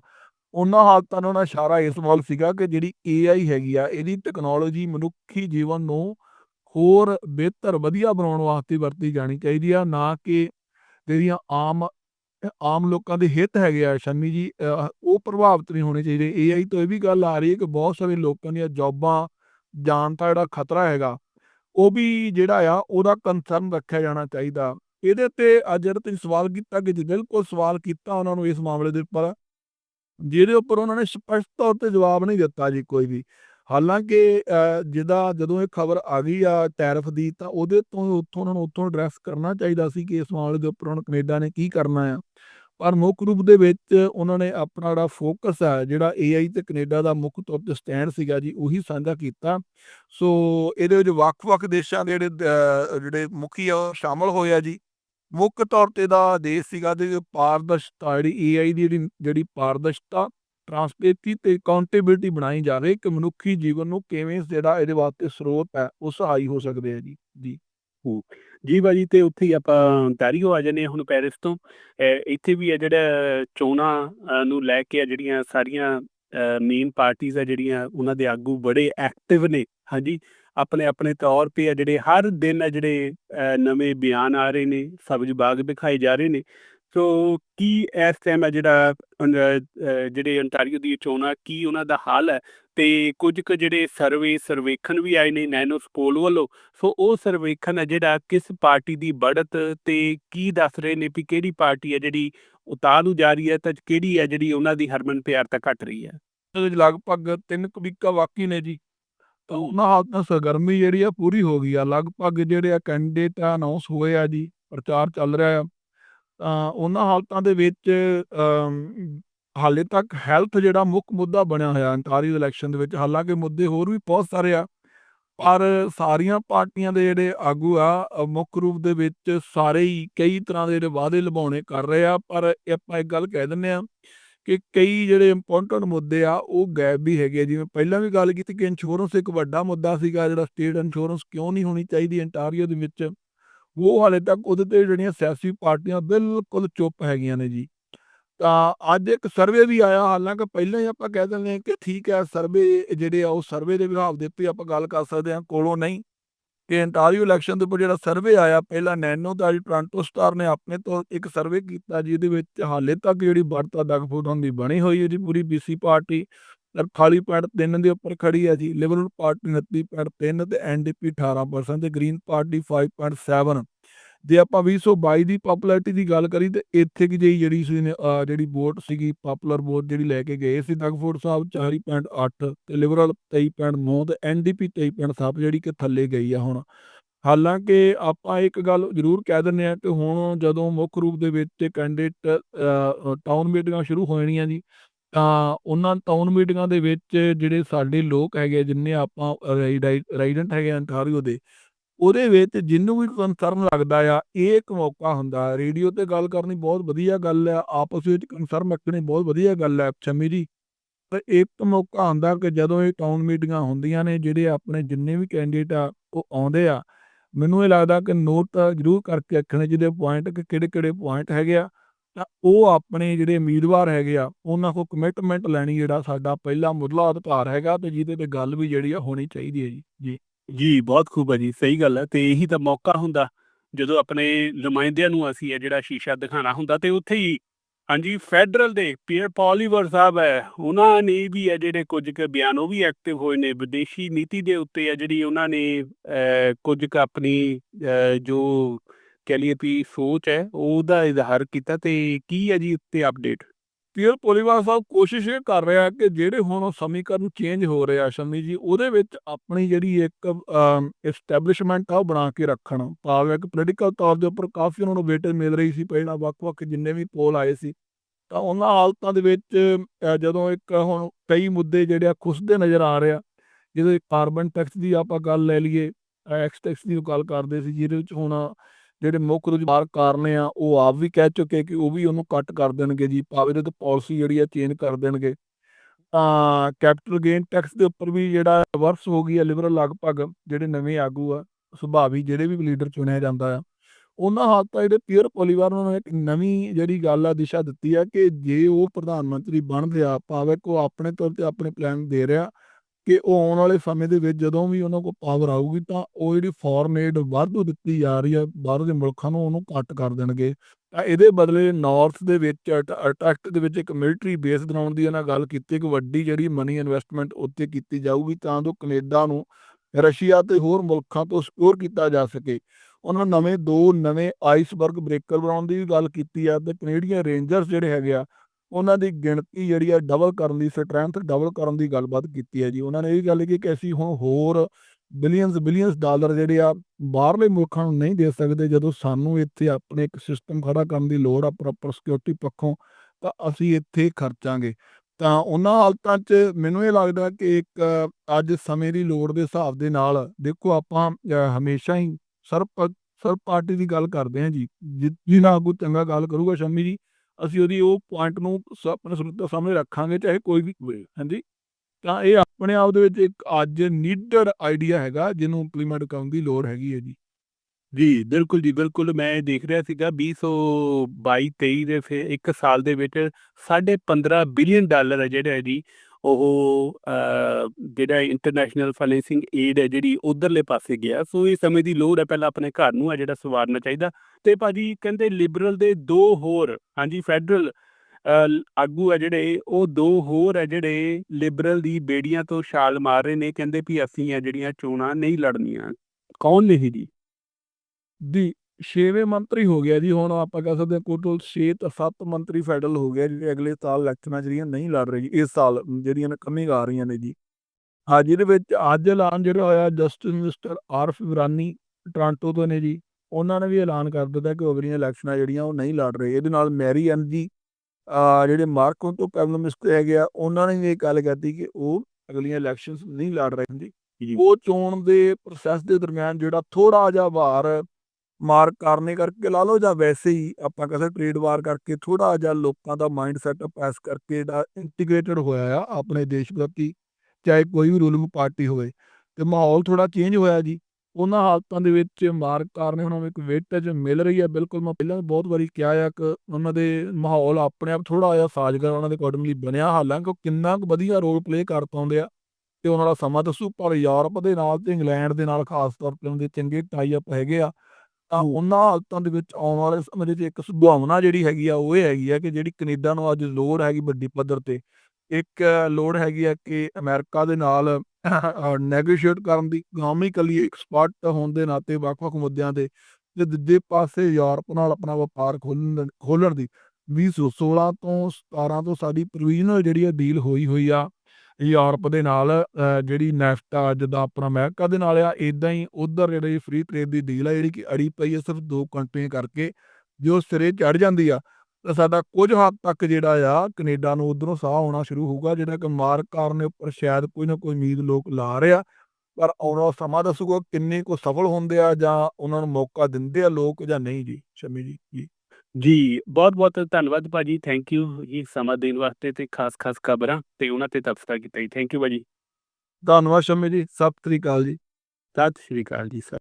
[SPEAKER 2] ਉਹਨਾਂ ਹਾਲਤਾਂ ਨੂੰ ਨਾ ਇਸ਼ਾਰਾ ਇਸ ਵੱਲ ਸੀਗਾ ਕਿ ਜਿਹੜੀ ਏਆਈ ਹੈਗੀ ਆ ਇਹਦੀ ਟੈਕਨੋਲੋਜੀ ਮਨੁੱਖੀ ਜੀਵਨ ਨੂੰ ਹੋਰ ਬਿਹਤਰ ਵਧੀਆ ਬਣਾਉਣ ਵਾਸਤੇ ਵਰਤੀ ਜਾਣੀ ਚਾਹੀਦੀ ਆ ਨਾ ਕਿ ਜਿਹੜੀਆਂ ਆਮ ਆਮ ਲੋਕਾਂ ਦੇ ਹਿੱਤ ਹੈਗੇ ਆ ਸ਼ਮੀ ਜੀ ਅ, ਉਹ ਪ੍ਰਭਾਵਿਤ ਨਹੀਂ ਹੋਣੇ ਚਾਹੀਦੇ। ਏਆਈ ਤੋਂ ਇਹ ਵੀ ਗੱਲ ਆ ਰਹੀ ਹੈ ਕਿ ਬਹੁਤ ਸਾਰੇ ਲੋਕਾਂ ਦੀਆਂ ਜੌਬਾਂ ਜਾਣ ਦਾ ਜਿਹੜਾ ਖਤਰਾ ਹੈਗਾ ਉਹ ਵੀ ਜਿਹੜਾ ਆ ਉਹਦਾ ਕੰਸਰਨ ਰੱਖਿਆ ਜਾਣਾ ਚਾਹੀਦਾ। ਇਹਦੇ ਤੇ ਅੱਜ ਜਿਹੜਾ ਤੁਸੀਂ ਸਵਾਲ ਕੀਤਾ ਕਿ ਜੀ ਬਿਲਕੁਲ ਸਵਾਲ ਕੀਤਾ ਉਹਨਾਂ ਨੂੰ ਇਸ ਮਾਮਲੇ ਦੇ ਉੱਪਰ ਜਿਹਦੇ ਉੱਪਰ ਉਹਨਾਂ ਨੇ ਸਪਸ਼ਟ ਤੌਰ ਤੇ ਜਵਾਬ ਨਹੀਂ ਦਿੱਤਾ ਜੀ ਕੋਈ ਵੀ। ਹਾਲਾਂਕਿ ਅ, ਜਿਹਦਾ ਜਦੋਂ ਇਹ ਖਬਰ ਆ ਗਈ ਆ ਟੈਰਫ ਦੀ ਤਾਂ ਉਹਦੇ ਤੋਂ ਉੱਥੋਂ ਉਹਨਾਂ ਨੂੰ ਉੱਥੋਂ ਐਡਰੈਸ ਕਰਨਾ ਚਾਹੀਦਾ ਸੀ ਕਿ ਇਸ ਮਾਮਲੇ ਦੇ ਉੱਪਰ ਹੁਣ ਕੈਨੇਡਾ ਨੇ ਕੀ ਕਰਨਾ ਆ। ਪਰ ਮੁੱਖ ਰੂਪ ਦੇ ਵਿੱਚ ਉਹਨਾਂ ਨੇ ਆਪਣਾ ਜਿਹੜਾ ਫੋਕਸ ਹੈ ਜਿਹੜਾ ਏਆਈ ਤੇ ਕੈਨੇਡਾ ਦਾ ਮੁੱਖ ਤੌਰ ਤੇ ਸਟੈਂਡ ਸੀਗਾ ਜੀ, ਉਹੀ ਸਾਂਝਾ ਕੀਤਾ। ਸੋ ਇਹਦੇ ਵਿੱਚ ਵੱਖ-ਵੱਖ ਦੇਸ਼ਾਂ ਦੇ ਜਿਹੜੇ ਜਿਹੜੇ ਮੁਖੀ ਆ, ਉਹ ਸ਼ਾਮਲ ਹੋਏ ਆ ਜੀ। ਮੁੱਖ ਤੌਰ ਤੇ ਦਾ ਦੇਸ਼ ਸੀਗਾ ਤੇ ਪਾਰਦਰਸ਼ਤਾ, ਜਿਹੜੀ ਏਆਈ ਦੀ ਜਿਹੜੀ ਜਿਹੜੀ ਪਾਰਦਰਸ਼ਤਾ ਟਰਾਂਸਪੇਰੈਂਸੀ ਤੇ ਅਕਾਊਂਟੇਬਿਲਟੀ ਬਣਾਈ ਜਾਵੇ ਕਿ ਮਨੁੱਖੀ ਜੀਵਨ ਨੂੰ ਕਿਵੇਂ ਜਿਹੜਾ ਇਹਦੇ ਵਾਸਤੇ ਸਰੋਤ ਹੈ, ਉਹ ਸਹਾਈ ਹੋ ਸਕਦੇ ਆ ਜੀ ਜੀ।
[SPEAKER 1] ਜੀ ਭਾਜੀ ਤੇ ਉੱਥੇ ਹੀ ਆਪਾਂ ontario ਆ ਜਾਂਦੇ ਹਾਂ ਹੁਣ ਪੈਰਿਸ ਤੋਂ। ਅ, ਇੱਥੇ ਵੀ ਆ ਜਿਹੜਾ ਚੋਣਾਂ ਅ, ਨੂੰ ਲੈ ਕੇ ਆ ਜਿਹੜੀਆਂ ਸਾਰੀਆਂ ਮੇਨ ਪਾਰਟੀਆਂ ਆ ਜਿਹੜੀਆਂ ਉਹਨਾਂ ਦੇ ਆਗੂ ਬੜੇ ਐਕਟਿਵ ਨੇ। ਹਾਂਜੀ ਆਪਣੇ ਆਪਣੇ ਤੌਰ ਤੇ ਆ ਜਿਹੜੇ ਹਰ ਦਿਨ ਆ ਜਿਹੜੇ ਅ, ਨਵੇਂ ਬਿਆਨ ਆ ਰਹੇ ਨੇ ਸਬਜ਼ ਬਾਗ ਵਿਖਾਏ ਜਾ ਰਹੇ ਨੇ। ਸੋ ਕੀ ਇਸ ਟਾਈਮ ਆ ਜਿਹੜਾ ਅਨ- ਅ, ਜਿਹੜੇ ontario ਦੀ ਚੋਣਾਂ ਕੀ ਉਹਨਾਂ ਦਾ ਹਾਲ ਹੈ ਤੇ ਕੁਝ ਕੁ ਜਿਹੜੇ ਸਰਵੇ ਸਰਵੇਖਣ ਵੀ ਆਏ ਨੇ ਨੈਨੋਸ ਪੋਲ ਵੱਲੋਂ ਸੋ ਉਹ ਸਰਵੇਖਣ ਹੈ ਜਿਹੜਾ ਕਿਸ ਪਾਰਟੀ ਦੀ ਬੜਤ ਤੇ ਕੀ ਦੱਸ ਰਹੇ ਨੇ ਵੀ ਕਿਹੜੀ ਪਾਰਟੀ ਹੈ ਜਿਹੜੀ ਉਤਾਰ ਨੂੰ ਜਾ ਰਹੀ ਹੈ ਤਾਂ ਕਿਹੜੀ ਹੈ ਜਿਹੜੀ ਉਹਨਾਂ ਦੀ ਹਰਮਨ ਪਿਆਰਤਾ ਘਟ ਰਹੀ ਹੈ?
[SPEAKER 2] ਲਗਭਗ 3 ਕਵਿਕਾ ਬਾਕੀ ਨੇ ਜੀ। ਤਾਂ ਉਹਨਾਂ ਹਾਲਤਾਂ ਸਰਗਰਮੀ ਜਿਹੜੀ ਆ ਪੂਰੀ ਹੋ ਗਈ ਆ। ਲਗਭਗ ਜਿਹੜੇ ਆ ਕੈਂਡੀਡੇਟ ਅਨਾਉਂਸ ਹੋਏ ਆ ਜੀ ਪ੍ਰਚਾਰ ਚੱਲ ਰਿਹਾ ਆ। ਤਾਂ ਉਹਨਾਂ ਹਾਲਤਾਂ ਦੇ ਵਿੱਚ ਅਮ, ਹਾਲੇ ਤੱਕ ਹੈਲਥ ਜਿਹੜਾ ਮੁੱਖ ਮੁੱਦਾ ਬਣਿਆ ਹੋਇਆ ਅੰਟਾਰੀਓ ਇਲੈਕਸ਼ਨ ਦੇ ਵਿੱਚ, ਹਾਲਾਂਕਿ ਮੁੱਦੇ ਹੋਰ ਵੀ ਬਹੁਤ ਸਾਰੇ ਆ, ਪਰ ਸਾਰੀਆਂ ਪਾਰਟੀਆਂ ਦੇ ਜਿਹੜੇ ਆਗੂ ਆ ਮੁੱਖ ਰੂਪ ਦੇ ਵਿੱਚ ਸਾਰੇ ਹੀ ਕਈ ਤਰ੍ਹਾਂ ਦੇ ਜਿਹੜੇ ਵਾਅਦੇ ਲਵਾਉਣੇ ਕਰ ਰਹੇ ਆ, ਪਰ ਇਹ ਆਪਾਂ ਇੱਕ ਗੱਲ ਕਹਿ ਦਿੰਦੇ ਆ ਕਿ ਕਈ ਜਿਹੜੇ ਇੰਪੋਰਟੈਂਟ ਮੁੱਦੇ ਆ, ਉਹ ਗੈਪ ਵੀ ਹੈਗੇ ਆ। ਜਿਵੇਂ ਪਹਿਲਾਂ ਵੀ ਗੱਲ ਕੀਤੀ ਕਿ ਇੰਸ਼ੋਰੈਂਸ ਇੱਕ ਵੱਡਾ ਮੁੱਦਾ ਸੀਗਾ, ਜਿਹੜਾ ਸਟੇਟ ਇੰਸ਼ੋਰੈਂਸ ਕਿਉਂ ਨਹੀਂ ਹੋਣੀ ਚਾਹੀਦੀ ਅੰਟਾਰੀਓ ਦੇ ਵਿੱਚ, ਉਹ ਹਾਲੇ ਤੱਕ ਉਹਦੇ ਤੇ ਜਿਹੜੀਆਂ ਸਿਆਸੀ ਪਾਰਟੀਆਂ ਬਿਲਕੁਲ ਚੁੱਪ ਹੈਗੀਆਂ ਨੇ ਜੀ ਤਾਂ ਅੱਜ ਇੱਕ ਸਰਵੇ ਵੀ ਆਇਆ ਹਾਲਾਂਕਿ ਪਹਿਲਾਂ ਹੀ ਆਪਾਂ ਕਹਿ ਦਿੰਦੇ ਹਾਂ ਕਿ ਠੀਕ ਹੈ ਸਰਵੇ ਜਿਹੜੇ ਆ ਉਹ ਸਰਵੇ ਦੇ ਵਿਭਾਗ ਦੇ ਉੱਤੇ ਆਪਾਂ ਗੱਲ ਕਰ ਸਕਦੇ ਹਾਂ, ਕੋਲੋਂ ਨਹੀਂ। ਕਿ ਅੰਟਾਰੀਓ ਇਲੈਕਸ਼ਨ ਦੇ ਉੱਪਰ ਜਿਹੜਾ ਸਰਵੇ ਆਇਆ, ਪਹਿਲਾਂ ਨੈਨੋ ਦਾ, ਜੀ ਟ੍ਰਾਂਟੋ ਸਟਾਰ ਨੇ ਆਪਣੇ ਤੋਂ ਇੱਕ ਸਰਵੇ ਕੀਤਾ ਜੀ ਇਹਦੇ ਵਿੱਚ ਹਾਲੇ ਤੱਕ ਜਿਹੜੀ ਵਰਤਾ ਦਗਫੂਦ ਹੁੰਦੀ ਬਣੀ ਹੋਈ ਹੈ ਜੀ, ਪੂਰੀ ਬੀਸੀ ਪਾਰਟੀ। 48.3 ਦੇ ਉੱਪਰ ਖੜੀ ਹੈ ਜੀ ਲਿਬਰਲ ਪਾਰਟੀ 29.3 ਤੇ ਐਨਡੀਪੀ 18% ਤੇ ਗ੍ਰੀਨ ਪਾਰਟੀ 5.7 ਜੇ ਆਪਾਂ 2022 ਦੀ ਪਪੂਲੈਰਿਟੀ ਦੀ ਗੱਲ ਕਰੀ ਤੇ ਇੱਥੇ ਕੀ ਜਿਹੜੀ ਜਿਹੜੀ ਵੋਟ ਸੀਗੀ ਪਪੂਲਰ ਵੋਟ ਜਿਹੜੀ ਲੈ ਕੇ ਗਏ ਸੀ ਦਗਫੋਰਡ ਸਾਹਿਬ 40.8 ਤੇ ਲਿਬਰਲ 23.9 ਤੇ ਐਨਡੀਪੀ 23.7 ਜਿਹੜੀ ਕਿ ਥੱਲੇ ਗਈ ਆ ਹੁਣ। ਹਾਲਾਂਕਿ ਆਪਾਂ ਇੱਕ ਗੱਲ ਜ਼ਰੂਰ ਕਹਿ ਦਿੰਦੇ ਆ ਕਿ ਹੁਣ ਜਦੋਂ ਮੁੱਖ ਰੂਪ ਦੇ ਵਿੱਚ ਕੈਂਡੀਡੇਟ ਟਾਊਨ ਮੀਟਿੰਗਾਂ ਸ਼ੁਰੂ ਹੋਣੀਆਂ ਜੀ, ਤਾਂ ਉਹਨਾਂ ਟਾਊਨ ਮੀਟਿੰਗਾਂ ਦੇ ਵਿੱਚ ਜਿਹੜੇ ਸਾਡੇ ਲੋਕ ਹੈਗੇ ਜਿੰਨੇ ਆਪਾਂ ਰੈਜ਼ੀਡੈਂਟ ਹੈਗੇ ਅੰਟਾਰੀਓ ਦੇ ਉਹਦੇ ਵਿੱਚ ਜਿਹਨੂੰ ਵੀ ਕਨਸਰਨ ਲੱਗਦਾ ਆ, ਇਹ ਇੱਕ ਮੌਕਾ ਹੁੰਦਾ। ਰੇਡੀਓ ਤੇ ਗੱਲ ਕਰਨੀ ਬਹੁਤ ਵਧੀਆ ਗੱਲ ਆ, ਆਪਸ ਵਿੱਚ ਕਨਸਰਨ ਰੱਖਣੀ ਬਹੁਤ ਵਧੀਆ ਗੱਲ ਹੈ ਛਮੀ ਜੀ। ਪਰ ਇੱਕ ਮੌਕਾ ਹੁੰਦਾ ਕਿ ਜਦੋਂ ਇਹ ਟਾਊਨ ਮੀਟਿੰਗਾਂ ਹੁੰਦੀਆਂ ਨੇ, ਜਿਹੜੇ ਆਪਣੇ ਜਿੰਨੇ ਵੀ ਕੈਂਡੀਡੇਟ ਆ, ਉਹ ਆਉਂਦੇ ਆ, ਮੈਨੂੰ ਇਹ ਲੱਗਦਾ ਕਿ ਨੋਟ ਜ਼ਰੂਰ ਕਰਕੇ ਰੱਖਣੇ ਜਿਹਦੇ ਪੁਆਇੰਟ ਕਿ ਕਿਹੜੇ ਕਿਹੜੇ ਪੁਆਇੰਟ ਹੈਗੇ ਆ। ਤਾਂ ਉਹ ਆਪਣੇ ਜਿਹੜੇ ਉਮੀਦਵਾਰ ਹੈਗੇ ਆ, ਉਹਨਾਂ ਕੋਲ ਕਮਿਟਮੈਂਟ ਲੈਣੀ ਜਿਹੜਾ ਸਾਡਾ ਪਹਿਲਾ ਮੁੱਢਲਾ ਅਧਿਕਾਰ ਹੈਗਾ ਤੇ ਜਿਹਦੇ ਤੇ ਗੱਲ ਵੀ ਜਿਹੜੀ ਆ ਹੋਣੀ ਚਾਹੀਦੀ ਹੈ ਜੀ। ਜੀ।
[SPEAKER 1] ਜੀ ਬਹੁਤ ਖੂਬ ਹੈ ਜੀ ਸਹੀ ਗੱਲ ਹੈ ਤੇ ਇਹੀ ਤਾਂ ਮੌਕਾ ਹੁੰਦਾ ਜਦੋਂ ਆਪਣੇ ਨੁਮਾਇੰਦਿਆਂ ਨੂੰ ਅਸੀਂ ਇਹ ਜਿਹੜਾ ਸ਼ੀਸ਼ਾ ਦਿਖਾਣਾ ਹੁੰਦਾ ਤੇ ਉੱਥੇ ਹੀ ਹਾਂਜੀ ਫੈਡਰਲ ਦੇ ਪੀਅਰ ਪੋਲੀਵਰ ਸਾਹਿਬ ਹੈ ਉਹਨਾਂ ਨੇ ਵੀ ਇਹ ਜਿਹੜੇ ਕੁਝ ਕੁ ਬਿਆਨ ਉਹ ਵੀ ਐਕਟਿਵ ਹੋਏ ਨੇ ਵਿਦੇਸ਼ੀ ਨੀਤੀ ਦੇ ਉੱਤੇ ਆ ਜਿਹੜੀ ਉਹਨਾਂ ਨੇ ਅਹ, ਕੁਝ ਕੁ ਆਪਣੀ ਜੋ ਕਹਿ ਲਈਏ ਵੀ ਸੋਚ ਹੈ ਉਹਦਾ ਇਜ਼ਹਾਰ ਕੀਤਾ ਤੇ ਕੀ ਹੈ ਜੀ ਉੱਤੇ ਅਪਡੇਟ
[SPEAKER 2] ਪੀਅਰ ਪੋਲੀਵਾਰ ਸਾਹਿਬ ਕੋਸ਼ਿਸ਼ ਇਹ ਕਰ ਰਿਹਾ ਕਿ ਜਿਹੜੇ ਹੁਣ ਉਹ ਸਮੀਕਰਨ ਚੇਂਜ ਹੋ ਰਹੇ ਆ ਸ਼ਮੀ ਜੀ, ਉਹਦੇ ਵਿੱਚ ਆਪਣੀ ਜਿਹੜੀ ਇੱਕ ਐਸਟੈਬਲਿਸ਼ਮੈਂਟ ਆ ਉਹ ਬਣਾ ਕੇ ਰੱਖਣ। ਭਾਵੇਂ ਕਿ ਪੋਲੀਟੀਕਲ ਤੌਰ ਦੇ ਉੱਪਰ ਕਾਫੀ ਉਹਨਾਂ ਨੂੰ ਵੇਟੇਜ ਮਿਲ ਰਹੀ ਸੀ, ਪਹਿਲਾਂ ਵੱਖ-ਵੱਖ ਜਿੰਨੇ ਵੀ ਪੋਲ ਆਏ ਸੀ। ਤਾਂ ਉਹਨਾਂ ਹਾਲਤਾਂ ਦੇ ਵਿੱਚ ਜਦੋਂ ਇੱਕ ਹੁਣ ਕਈ ਮੁੱਦੇ ਜਿਹੜੇ ਆ ਖੁੱਸਦੇ ਨਜ਼ਰ ਆ ਰਹੇ ਆ, ਜਿਹਦੇ ਕਾਰਬਨ ਟੈਕਸ ਦੀ ਆਪਾਂ ਗੱਲ ਲੈ ਲਈਏ ਐਕਸ ਟੈਕਸ ਦੀ ਗੱਲ ਕਰਦੇ ਸੀ, ਜਿਹਦੇ ਵਿੱਚ ਹੁਣ ਜਿਹੜੇ ਮੁੱਖ ਰੁਜ਼ਗਾਰ ਕਾਰਨ ਆ, ਉਹ ਆਪ ਵੀ ਕਹਿ ਚੁੱਕੇ ਕਿ ਉਹ ਵੀ ਉਹਨੂੰ ਕੱਟ ਕਰ ਦੇਣਗੇ ਜੀ, ਭਾਵੇਂ ਇਹਦੇ ਤੇ ਪਾਲਿਸੀ ਜਿਹੜੀ ਆ ਚੇਂਜ ਕਰ ਦੇਣਗੇ। ਤਾਂ ਕੈਪੀਟਲ ਗੇਨ ਟੈਕਸ ਦੇ ਉੱਪਰ ਵੀ ਜਿਹੜਾ ਰਿਵਰਸ ਹੋ ਗਈ ਆ ਲਿਬਰਲ ਲਗਭਗ, ਜਿਹੜੇ ਨਵੇਂ ਆਗੂ ਆ, ਸੁਭਾਵੀ ਜਿਹੜੇ ਵੀ ਲੀਡਰ ਚੁਣਿਆ ਜਾਂਦਾ ਆ, ਉਹਨਾਂ ਹਾਲਤਾਂ ਜਿਹੜੇ ਪੀਅਰ ਪੋਲੀਵਾਰ ਉਹਨਾਂ ਨੇ ਇੱਕ ਨਵੀਂ ਜਿਹੜੀ ਗੱਲ ਆ, ਦਿਸ਼ਾ ਦਿੱਤੀ ਆ ਕਿ ਜੇ ਉਹ ਪ੍ਰਧਾਨ ਮੰਤਰੀ ਬਣਦੇ ਆ, ਭਾਵੇਂ ਕੋ ਆਪਣੇ ਤੌਰ ਤੇ ਆਪਣੇ ਪਲਾਨ ਦੇ ਰਿਹਾ ਕਿ ਉਹ ਆਉਣ ਵਾਲੇ ਸਮੇਂ ਦੇ ਵਿੱਚ ਜਦੋਂ ਵੀ ਉਹਨਾਂ ਕੋਲ ਪਾਵਰ ਆਊਗੀ ਤਾਂ ਉਹ ਜਿਹੜੀ ਫੋਰਨ ਏਡ ਵਾਧੂ ਦਿੱਤੀ ਜਾ ਰਹੀ ਹੈ, ਬਾਹਰੋਂ ਦੇ ਮੁਲਕਾਂ ਨੂੰ ਉਹਨੂੰ ਘੱਟ ਕਰ ਦੇਣਗੇ। ਤਾਂ ਇਹਦੇ ਬਦਲੇ ਨਾਰਥ ਦੇ ਵਿੱਚ ਅਟੈਕਟ ਦੇ ਵਿੱਚ ਇੱਕ ਮਿਲਟਰੀ ਬੇਸ ਬਣਾਉਣ ਦੀ ਇਹਨਾਂ ਗੱਲ ਕੀਤੀ ਕਿ ਵੱਡੀ ਜਿਹੜੀ ਮਨੀ ਇਨਵੈਸਟਮੈਂਟ ਉੱਤੇ ਕੀਤੀ ਜਾਊਗੀ ਤਾਂ ਜੋ ਕੈਨੇਡਾ ਨੂੰ, ਰਸ਼ੀਆ ਤੇ ਹੋਰ ਮੁਲਕਾਂ ਤੋਂ ਸਿਕਿਉਰ ਕੀਤਾ ਜਾ ਸਕੇ। ਉਹਨਾਂ ਨਵੇਂ ਦੋ ਨਵੇਂ ਆਈਸਬਰਗ ਬ੍ਰੇਕਰ ਬਣਾਉਣ ਦੀ ਵੀ ਗੱਲ ਕੀਤੀ ਆ ਤੇ ਕੈਨੇਡੀਅਨ ਰੇਂਜਰਸ ਜਿਹੜੇ ਹੈਗੇ ਆ ਉਹਨਾਂ ਦੀ ਗਿਣਤੀ ਜਿਹੜੀ ਆ ਡਬਲ ਕਰਨ ਦੀ ਸਟਰੈਂਥ ਡਬਲ ਕਰਨ ਦੀ ਗੱਲਬਾਤ ਕੀਤੀ ਹੈ ਜੀ। ਉਹਨਾਂ ਨੇ ਇਹ ਗੱਲ ਕੀਤੀ ਕਿ ਅਸੀਂ ਹੁਣ ਹੋਰ ਬਿਲੀਅਨਸ ਬਿਲੀਅਨਸ ਡਾਲਰ ਜਿਹੜੇ ਆ ਬਾਹਰਲੇ ਮੁਲਕਾਂ ਨੂੰ ਨਹੀਂ ਦੇ ਸਕਦੇ। ਜਦੋਂ ਸਾਨੂੰ ਇੱਥੇ ਆਪਣੇ ਇੱਕ ਸਿਸਟਮ ਖੜਾ ਕਰਨ ਦੀ ਲੋੜ ਆ ਪ੍ਰੋਪਰ ਸਿਕਿਉਰਿਟੀ ਪੱਖੋਂ, ਤਾਂ ਅਸੀਂ ਇੱਥੇ ਖਰਚਾਂਗੇ। ਤਾਂ ਉਹਨਾਂ ਹਾਲਤਾਂ 'ਚ ਮੈਨੂੰ ਇਹ ਲੱਗਦਾ ਕਿ ਇੱਕ ਅੱਜ ਸਮੇਂ ਦੀ ਲੋੜ ਦੇ ਹਿਸਾਬ ਦੇ ਨਾਲ ਦੇਖੋ ਆਪਾਂ ਹਮੇਸ਼ਾ ਹੀ ਸਰਪ, ਸਰਬ ਪਾਰਟੀ ਦੀ ਗੱਲ ਕਰਦੇ ਹਾਂ ਜੀ। ਜਿ- ਜਿਹਨਾਂ ਆਗੂ ਚੰਗਾ ਗੱਲ ਕਰੂਗਾ ਸ਼ਮੀ ਜੀ। ਅਸੀਂ ਉਹਦੀ ਉਹ ਪੁਆਇੰਟ ਨੂੰ ਆਪਣੇ ਸਾਹਮਣੇ ਰੱਖਾਂਗੇ, ਚਾਹੇ ਕੋਈ ਵੀ ਹੋਵੇ, ਹਾਂਜੀ? ਤਾਂ ਇਹ ਆਪਣੇ ਆਪ ਦੇ ਵਿੱਚ ਇੱਕ ਅੱਜ ਨੀਡਡ ਆਈਡੀਆ ਹੈਗਾ, ਜਿਹਨੂੰ ਇੰਪਲੀਮੈਂਟ ਕਰਨ ਦੀ ਲੋੜ ਹੈਗੀ ਹੈ ਜੀ।
[SPEAKER 1] ਜੀ, ਬਿਲਕੁਲ ਜੀ, ਬਿਲਕੁਲ। ਮੈਂ ਦੇਖ ਰਿਹਾ ਸੀਗਾ 2022 23 ਦੇ ਫਿਰ ਇੱਕ ਸਾਲ ਦੇ ਵਿੱਚ 15.5 ਬਿਲੀਅਨ ਡਾਲਰ ਹੈ ਜਿਹੜਾ ਜੀ ਉਹ ਜਿਹੜਾ ਇੰਟਰਨੈਸ਼ਨਲ ਫਾਈਨੈਂਸਿੰਗ ਏਡ ਹੈ ਜਿਹੜੀ ਉਧਰਲੇ ਪਾਸੇ ਗਿਆ। ਸੋ ਇਹ ਸਮੇਂ ਦੀ ਲੋੜ ਹੈ ਪਹਿਲਾਂ ਆਪਣੇ ਘਰ ਨੂੰ ਆ ਜਿਹੜਾ ਸਵਾਰਨਾ ਚਾਹੀਦਾ। ਤੇ ਭਾਜੀ ਕਹਿੰਦੇ ਲਿਬਰਲ ਦੇ ਦੋ ਹੋਰ, ਹਾਂਜੀ ਫੈਡਰਲ ਆਗੂ ਹੈ ਜਿਹੜੇ, ਉਹ ਦੋ ਹੋਰ ਹੈ ਜਿਹੜੇ ਲਿਬਰਲ ਦੀ ਬੇੜੀਆਂ ਤੋਂ ਛਾਲ ਮਾਰ ਰਹੇ ਨੇ। ਕਹਿੰਦੇ ਵੀ ਅਸੀਂ ਆ ਜਿਹੜੀਆਂ ਚੋਣਾਂ ਨਹੀਂ ਲੜਨੀਆਂ। ਕੌਣ ਨੇ ਜੀ?
[SPEAKER 2] ਦੀ ਛੇਵੇਂ ਮੰਤਰੀ ਹੋ ਗਿਆ ਜੀ ਹੁਣ ਆਪਾਂ ਕਹਿ ਸਕਦੇ ਹਾਂ ਟੋਟਲ 6 ਤੋਂ 7 ਮੰਤਰੀ ਫੈਡਰਲ ਹੋ ਗਿਆ ਜਿਹੜੇ ਅਗਲੇ ਸਾਲ ਇਲੈਕਸ਼ਨਾਂ ਜਿਹੜੀਆਂ ਨਹੀਂ ਲੜ ਰਹੀ ਇਸ ਸਾਲ ਜਿਹੜੀਆਂ ਨੇ ਕਮਿੰਗ ਆ ਰਹੀਆਂ ਨੇ ਜੀ। ਹਾਂ ਜਿਹਦੇ ਵਿੱਚ ਅੱਜ ਐਲਾਨ ਜਿਹੜਾ ਹੋਇਆ ਜਸਟਿਸ ਮਿਸਟਰ ਆਰ ਫਿਬਰਾਨੀ ਟੋਰਾਂਟੋ ਤੋਂ ਨੇ ਜੀ ਉਹਨਾਂ ਨੇ ਵੀ ਐਲਾਨ ਕਰ ਦਿੱਤਾ ਕਿ ਅਗਲੀਆਂ ਇਲੈਕਸ਼ਨਾਂ ਜਿਹੜੀਆਂ ਉਹ ਨਹੀਂ ਲੜ ਰਹੇ। ਇਹਦੇ ਨਾਲ ਮੈਰੀ ਐਨ ਜੀ ਜਿਹੜੇ ਮਾਰਕੋ ਤੋਂ ਪੈਬਲਮਿਸਟ ਹੈਗੇ ਆ ਉਹਨਾਂ ਨੇ ਵੀ ਇਹ ਗੱਲ ਕੀਤੀ ਕਿ ਉਹ ਅਗਲੀਆਂ ਇਲੈਕਸ਼ਨਸ ਨਹੀਂ ਲੜ ਰਹੇ ਜੀ। ਉਹ ਚੋਣ ਦੇ ਪ੍ਰੋਸੈਸ ਦੇ ਦਰਮਿਆਨ ਜਿਹੜਾ ਥੋੜਾ ਜਿਹਾ ਵਾਰ ਮਾਰ ਕਰਨੇ ਕਰਕੇ ਲਾ ਲਓ ਜਾਂ ਵੈਸੇ ਹੀ ਆਪਾਂ ਕਹਿੰਦੇ ਟ੍ਰੇਡ ਵਾਰ ਕਰਕੇ ਥੋੜਾ ਜਿਹਾ ਲੋਕਾਂ ਦਾ ਮਾਈਂਡ ਸੈਟਅਪ ਐਸ ਕਰਕੇ ਜਿਹੜਾ ਇੰਟੀਗ੍ਰੇਟਡ ਹੋਇਆ ਆ ਆਪਣੇ ਦੇਸ਼ ਪ੍ਰਤੀ ਚਾਹੇ ਕੋਈ ਵੀ ਰੂਲਿੰਗ ਪਾਰਟੀ ਹੋਵੇ ਤੇ ਮਾਹੌਲ ਥੋੜਾ ਚੇਂਜ ਹੋਇਆ ਜੀ। ਉਹਨਾਂ ਹਾਲਤਾਂ ਦੇ ਵਿੱਚ ਮਾਰ ਕਾਰਨ ਉਹਨਾਂ ਨੂੰ ਇੱਕ ਵੇਟੇਜ ਮਿਲ ਰਹੀ ਹੈ ਬਿਲਕੁਲ ਮੈਂ ਪਹਿਲਾਂ ਬਹੁਤ ਵਾਰੀ ਕਿਹਾ ਆ ਕਿ ਉਹਨਾਂ ਦੇ ਮਾਹੌਲ ਆਪਣੇ ਆਪ ਥੋੜਾ ਜਿਹਾ ਸਾਜ਼ਗਾਰ ਉਹਨਾਂ ਦੇ ਅਕੋਰਡਿੰਗਲੀ ਬਣਿਆ ਹਾਲਾਂਕਿ ਉਹ ਕਿੰਨਾ ਕੁ ਵਧੀਆ ਰੋਲ ਪਲੇ ਕਰ ਪਾਉਂਦੇ ਆ ਤੇ ਉਹਨਾਂ ਦਾ ਸਮਾਂ ਦੱਸੂ ਪਰ ਯੂਰਪ ਦੇ ਨਾਲ ਤੇ ਇੰਗਲੈਂਡ ਦੇ ਨਾਲ ਖਾਸ ਤੌਰ ਤੇ ਉਹਨਾਂ ਦੇ ਚੰਗੇ ਟਾਈ ਅਪ ਹੈਗੇ ਆ ਤਾਂ ਉਹਨਾਂ ਹਾਲਤਾਂ ਦੇ ਵਿੱਚ ਆਉਣ ਵਾਲੇ ਸਮੇਂ ਦੇ ਵਿੱਚ ਇੱਕ ਸੰਭਾਵਨਾ ਜਿਹੜੀ ਹੈਗੀ ਆ ਉਹ ਇਹ ਹੈਗੀ ਆ ਕਿ ਜਿਹੜੀ ਕੈਨੇਡਾ ਨੂੰ ਅੱਜ ਲੋੜ ਹੈਗੀ ਵੱਡੀ ਪੱਧਰ ਤੇ ਇੱਕ ਲੋੜ ਹੈਗੀ ਆ ਕਿ ਅਮਰੀਕਾ ਦੇ ਨਾਲ ਨੈਗੋਸ਼ੀਏਟ ਕਰਨ ਦੀ ਇਕਨੋਮਿਕਲੀ ਐਕਸਪਰਟ ਹੋਣ ਦੇ ਨਾਤੇ ਵੱਖ-ਵੱਖ ਮੁੱਦਿਆਂ ਤੇ ਤੇ ਦੂਜੇ ਪਾਸੇ ਯੂਰਪ ਨਾਲ ਆਪਣਾ ਵਪਾਰ ਖੋਲ੍ਹਣ ਖੋਲ੍ਹਣ ਦੀ 2016 ਤੋਂ 17 ਤੋਂ ਸਾਡੀ ਪ੍ਰੋਵੀਜ਼ਨਲ ਜਿਹੜੀ ਆ ਡੀਲ ਹੋਈ ਹੋਈ ਆ ਯੂਰਪ ਦੇ ਨਾਲ ਜਿਹੜੀ ਨੈਫਟਾ ਜਿੱਦਾਂ ਆਪਣਾ ਅਮਰੀਕਾ ਦੇ ਨਾਲ ਆ ਇਦਾਂ ਹੀ ਉਧਰ ਜਿਹੜੀ ਫ੍ਰੀ ਟ੍ਰੇਡ ਦੀ ਡੀਲ ਆ, ਜਿਹੜੀ ਕਿ ਅੜੀ ਪਈ ਹੈ ਸਿਰਫ ਦੋ ਕੰਟਰੀਆਂ ਕਰਕੇ, ਜੋ ਸਿਰੇ ਚੜ ਜਾਂਦੀ ਆ, ਤਾਂ ਸਾਡਾ ਕੁਝ ਹੱਦ ਤੱਕ ਜਿਹੜਾ ਆ, ਕੈਨੇਡਾ ਨੂੰ ਉਧਰੋਂ ਸਾਹ ਆਉਣਾ ਸ਼ੁਰੂ ਹੋਊਗਾ, ਜਿਹੜਾ ਕਿ ਮਾਰ ਕਾਰਨ ਉੱਪਰ ਸ਼ਾਇਦ ਕੋਈ ਨਾ ਕੋਈ ਉਮੀਦ ਲੋਕ ਲਾ ਰਹੇ ਆ, ਪਰ ਆਉਣ ਵਾਲਾ ਸਮਾਂ ਦੱਸੂਗਾ ਕਿੰਨੇ ਕੁ ਸਫਲ ਹੁੰਦੇ ਆ ਜਾਂ ਉਹਨਾਂ ਨੂੰ ਮੌਕਾ ਦਿੰਦੇ ਆ ਲੋਕ ਜਾਂ ਨਹੀਂ ਜੀ, ਸ਼ਮੀ ਜੀ ਜੀ।
[SPEAKER 1] ਜੀ ਬਹੁਤ ਬਹੁਤ ਧੰਨਵਾਦ ਭਾਜੀ ਥੈਂਕ ਯੂ ਇਹ ਸਮਾਂ ਦੇਣ ਵਾਸਤੇ ਤੇ ਖਾਸ ਖਾਸ ਖਬਰਾਂ ਤੇ ਉਹਨਾਂ ਤੇ ਤਬਸਰਾ ਕੀਤਾ ਜੀ ਥੈਂਕ ਯੂ ਭਾਜੀ।
[SPEAKER 2] ਧੰਨਵਾਦ ਸ਼ਮੀ ਜੀ ਸਤਿ ਸ੍ਰੀ ਅਕਾਲ ਜੀ।
[SPEAKER 1] ਸਤਿ ਸ਼੍ਰੀ ਅਕਾਲ ਜੀ ਸਰ